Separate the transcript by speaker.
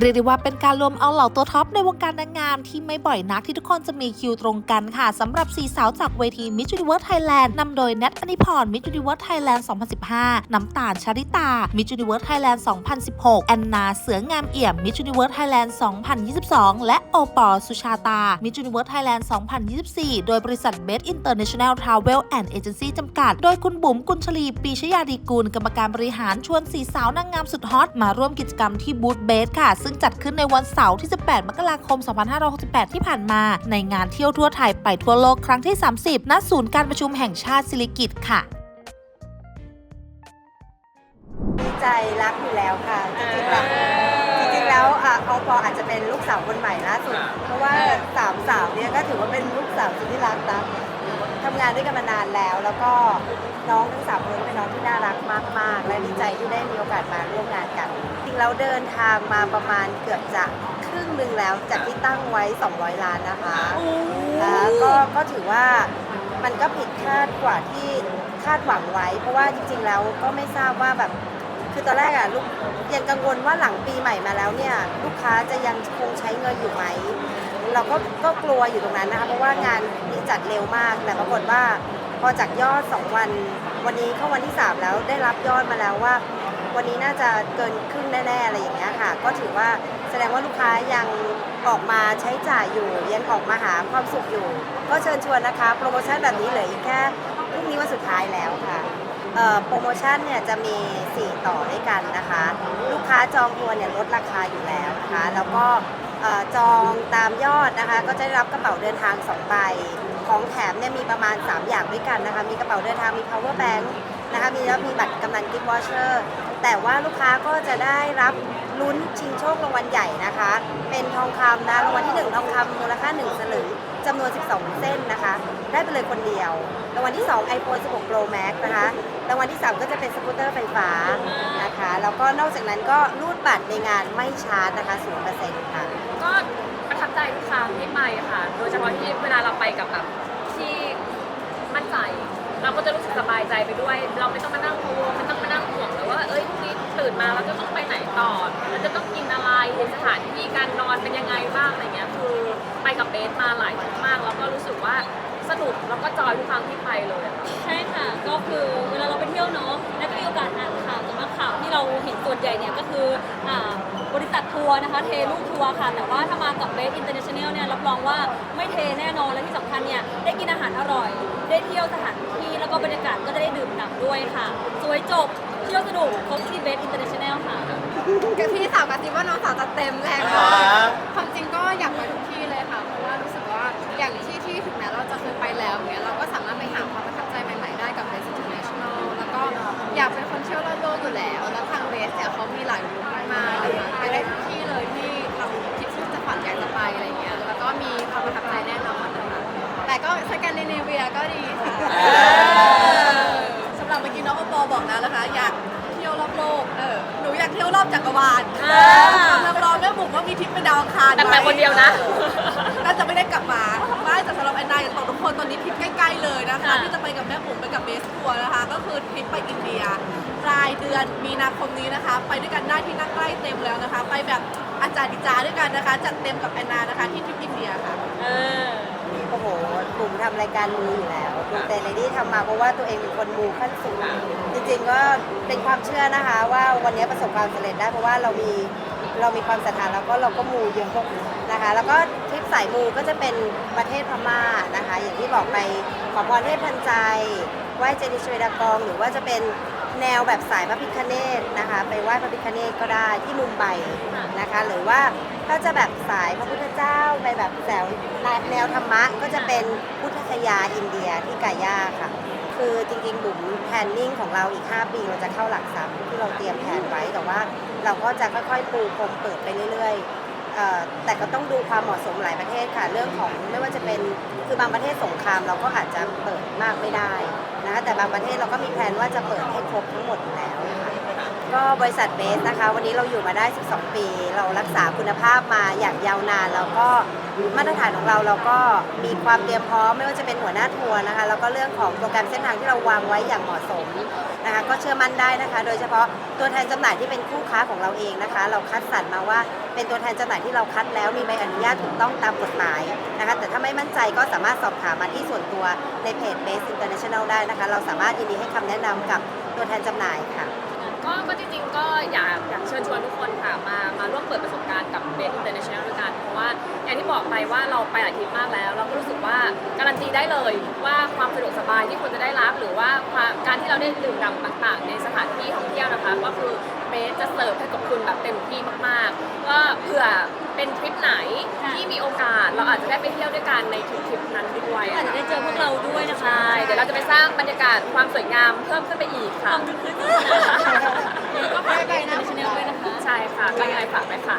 Speaker 1: เรียกได้ว่าเป็นการรวมเอาเหล่าตัวท็อปในวงการนางงามที่ไม่บ่อยนักที่ทุกคนจะมีคิวตรงกันค่ะสำหรับสีสาวจากเวที Miss Universe Thailand นำโดยแนทอนิพร Miss Universe Thailand 2015 น้ำตาลชาริตา Miss Universe Thailand 2016 แอนนาเสืองามเอี่ยม Miss Universe Thailand 2022 และโอปอสุชาตา Miss Universe Thailand 2024 โดยบริษัท Best International Travel and Agency จำกัด โดยคุณบุ๋มกุลชลีปีชยาดีกูลกรรมการบริหารชวนสีสาวนางงามสุดฮอตมาร่วมกิจกรรมที่บูธเบสค่ะซึ่งจัดขึ้นในวันเสาร์ที่ 18 มกราคม 2568 ที่ผ่านมา ในงานเที่ยวทั่วไทยไปทั่วโลกครั้งที่ 30 ณ ศูนย์การประชุมแห่งชาติสิริกิติ์ค่ะ
Speaker 2: ดีใจรักอยู่แล้วค่ะ จริงๆแล้วจริงๆแล้วอะเอาพออาจจะเป็นลูกสาวคนใหม่ล่าสุด เพราะว่าสามสาวเนี่ยก็ถือว่าเป็นลูกสาวสุดที่รักนะ ทำงานด้วยกันมานานแล้ว แล้วก็น้องทั้งสามคนเป็นน้องที่น่ารักมาก ๆ และดีใจที่ได้มีโอกาสมาร่วมงานกันจริงๆแล้วเดินทางมาประมาณเกือบจะครึ่งหนึ่งแล้วจากที่ตั้งไว้ 200 ล้านนะคะแล้วก็ก็ถือว่ามันก็ผิดคาดกว่าที่คาดหวังไว้ เพราะว่าจริง ๆ แล้วก็ไม่ทราบว่าแบบ คือตอนแรกอะลูกยังกังวลว่าหลังปีใหม่มาแล้วเนี่ย ลูกค้าจะยังคงใช้เงินอยู่ไหม เราก็ก็กลัวอยู่ตรงนั้นนะคะเพราะว่างานนี้จัดเร็วมาก แต่ปรากฏว่าพอจากยอด 2 วัน วันนี้เข้าวันที่ 3 แล้วได้รับยอดมาแล้วว่า วันนี้น่าจะเกินครึ่งแน่ๆอะไรอย่างเงี้ยค่ะ ก็ถือว่าแสดงว่าลูกค้ายังออกมาใช้จ่ายอยู่ยังออกมาหาความสุขอยู่ ก็เชิญชวนนะคะ โปรโมชั่นแบบนี้เหลืออีกแค่พรุ่งนี้วันสุดท้ายแล้วค่ะโปรโมชั่นเนี่ยจะมี 4 ต่อด้วยกันนะคะ ลูกค้าจองทัวร์เนี่ยลดราคาอยู่แล้วนะคะ แล้วก็ จองตามยอดนะคะ ก็จะได้รับกระเป๋าเดินทาง2ใบ ของแถมเนี่ยมีประมาณ 3 อย่างด้วยกันนะคะ มีกระเป๋าเดินทาง มี power bank นะคะ มีแล้วมีบัตรกำนันกิฟต์วอเชอร์ แต่ว่าลูกค้าก็จะได้รับลุ้นชิงโชครางวัลใหญ่นะคะ เป็นทองคำนะ รางวัลที่ 1 ทองคำมูลค่า 1 สลึง จำนวน 12 เส้นนะคะ ได้ไปเลยคนเดียว รางวัลที่ 2 iPhone 16 Pro Max นะคะ รางวัลที่ 3 ก็จะเป็นสกูตเตอร์ไฟฟ้านะคะ แล้วก็นอกจากนั้นก็รูดบัตรในงานไม่ชาร์จนะคะ 0%ค่ะ
Speaker 3: ก็ประทับใจทุกครั้งที่ไปค่ะ โดยเฉพาะที่เวลาเราไปกับแบบที่มั่นใจ เราก็จะรู้สึกสบายใจไปด้วย เราไม่ต้องมานั่งกังวลไม่ต้องมานั่งห่วงเลยว่า เอ้ยพรุ่งนี้ตื่นมาเราจะต้องไปไหนต่อ เราจะต้องกินอะไรสถานที่การนอนเป็นยังไงบ้างอะไรเงี้ยคือ ไปกับเบสมาหลายทริปมาก แล้วก็รู้สึกว่าสนุกแล้วก็จอยทุกครั้งที่ไปเลยอะ
Speaker 4: ใช่ค่ะ ก็คือเวลาเราไปเที่ยวเนาะแล้วก็มีโอกาสอ่านข่าวแต่ว่าข่าวที่เราเห็นส่วนใหญ่เนี่ยก็คืออ่าบริษัททัวร์นะคะเทลูกทัวร์ค่ะ แต่ว่าถ้ามากับเบสอินเตอร์เนชั่นแนลเนี่ยรับรองว่าไม่เทแน่นอนและที่สำคัญเนี่ยได้กินอาหารอร่อย ได้เที่ยวสถานที่แล้วก็บรรยากาศก็จะได้ดื่มหนักด้วยค่ะ สวยจบเที่ยวสนุกครบที่เบสอินเตอร์เนชั่นแนลค่ะ
Speaker 5: กับพี่สาวกระซิบว่าน้องสาวจะเต็มแรงมากความจริงก็ แล้ว แล้วทางเบสเนี่ยเขามีหลายรูทมากๆเลยค่ะไปได้ทุกที่เลยที่เราคิดที่จะฝันอยากจะไปอะไรเงี้ย แล้วก็มีความประทับใจแน่นอนนะคะ แต่ก็สแกนดิเนเวียก็ดีค่ะ
Speaker 6: สำหรับเมื่อกี้น้องปอบอกแล้วนะคะ อยากเที่ยวรอบโลก เออ หนูอยากเที่ยวรอบจักรวาล
Speaker 4: อ่า
Speaker 6: นักร้องแม่บุ๋มว่ามีทริปไปดาวอังคาร
Speaker 3: แต่ไปคนเดียวนะ
Speaker 6: น่าจะไม่ได้กลับมาไม่ แต่สำหรับแอนนาอยากบอกทุกคนตอนนี้ทริปใกล้ๆเลยนะคะ
Speaker 4: ค่ะ
Speaker 6: ที่จะไปกับแม่บุ๋มไปกับเบสทัวร์นะคะ ก็คือทริปไปอินเดียปลายเดือนมีนาคมนี้นะคะ ไปด้วยกันได้ที่นั่งใกล้เต็มแล้วนะคะ ไปแบบอาจารย์ดิจาด้วยกันนะคะ จัดเต็มกับแอนนานะคะ ที่ทริปอินเดียค่ะ
Speaker 4: เออ
Speaker 2: โอ้โหกลุ่มทำรายการมูอยู่แล้วคุณเตเลดี้ทำมาเพราะว่าตัวเองเป็นคนมูขั้นสูง จริงๆก็เป็นความเชื่อนะคะ ว่าวันนี้ประสบความสำเร็จได้เพราะว่าเรามีเรามีความศรัทธาแล้วก็เราก็มูเยอะนะคะ แล้วก็ทริป สายมูก็จะเป็นประเทศพม่านะคะ อย่างที่บอกไปขอพรเทพทันใจไหว้เจดีย์ชเวดากอง หรือว่าจะเป็นแนวแบบสายพระพิคเนตนะคะ ไปไหว้พระพิคเนตก็ได้ที่มุมไบนะคะ หรือว่าถ้าจะแบบสายพระพุทธเจ้าไปแบบแนวแนวธรรมะก็จะเป็นพุทธคยาอินเดียที่กาย่าค่ะ คือจริงๆบุ๋มแพนนิ่งของเราอีก 5 ปีเราจะเข้าหลักทรัพย์ที่เราเตรียมแผนไว้แต่ว่า เราก็จะค่อยๆปูพรมเปิดไปเรื่อยๆ เอ่อแต่ก็ต้องดูความเหมาะสมหลายประเทศค่ะ เรื่องของไม่ว่าจะเป็นคือบางประเทศสงครามเราก็อาจจะเปิดมากไม่ได้นะคะแต่บางประเทศเราก็มีแผนว่าจะเปิดให้ครบทั้งหมดอยู่แล้วค่ะ ก็บริษัทเบสนะคะ วันนี้เราอยู่มาได้ 12 ปี เรารักษาคุณภาพมาอย่างยาวนานแล้วก็มาตรฐานของเราเราก็มีความเตรียมพร้อม ไม่ว่าจะเป็นหัวหน้าทัวร์นะคะ แล้วก็เรื่องของโปรแกรมเส้นทางที่เราวางไว้อย่างเหมาะสมนะคะ ก็เชื่อมั่นได้นะคะ โดยเฉพาะตัวแทนจำหน่ายที่เป็นคู่ค้าของเราเองนะคะ เราคัดสรรมาว่าเป็นตัวแทนจำหน่ายที่เราคัดแล้วมีใบอนุญาตถูกต้องตามกฎหมายนะคะ แต่ถ้าไม่มั่นใจก็สามารถสอบถามมาที่ส่วนตัวในเพจ Base International ได้นะคะ เราสามารถยินดีให้คำแนะนำกับตัวแทนจำหน่ายค่ะ
Speaker 3: ก็ก็จริงๆก็อยากอยากเชิญชวนทุกคนค่ะมามาร่วมเปิดประสบการณ์กับเบสอินเตอร์เนชั่นแนลด้วยกัน เพราะว่าอย่างที่บอกไปว่าเราไปหลายทริปมากแล้ว เราก็รู้สึกว่าการันตีได้เลยว่าความสะดวกสบายที่คุณจะได้รับหรือว่าค การที่เราได้ดื่มด่ำต่างๆ ในสถานที่ท่องเที่ยวนะคะ ก็คือเบสจะเสิร์ฟให้กับคุณแบบเต็มที่มากๆ ก็เผื่อเป็นทริปไหนที่มีโอกาสเราอาจจะได้ไปเที่ยวด้วยกันในทริปๆนั้นด้วย
Speaker 4: อาจ
Speaker 3: อะ
Speaker 4: จะได้เจอพวกเราด้วยนะคะ
Speaker 3: ใช่เดี๋ยวเราจะไปสร้างบรรยากาศความสวยงามเพิ่มขึ้นไปอีก
Speaker 4: ค
Speaker 3: ค่ะ
Speaker 4: วามคึกคืนสนานก็ฝากไปนะชแนลด้วยนะคะ
Speaker 3: ใช่ค่ะก็ยังไงฝากไว้ค่ะ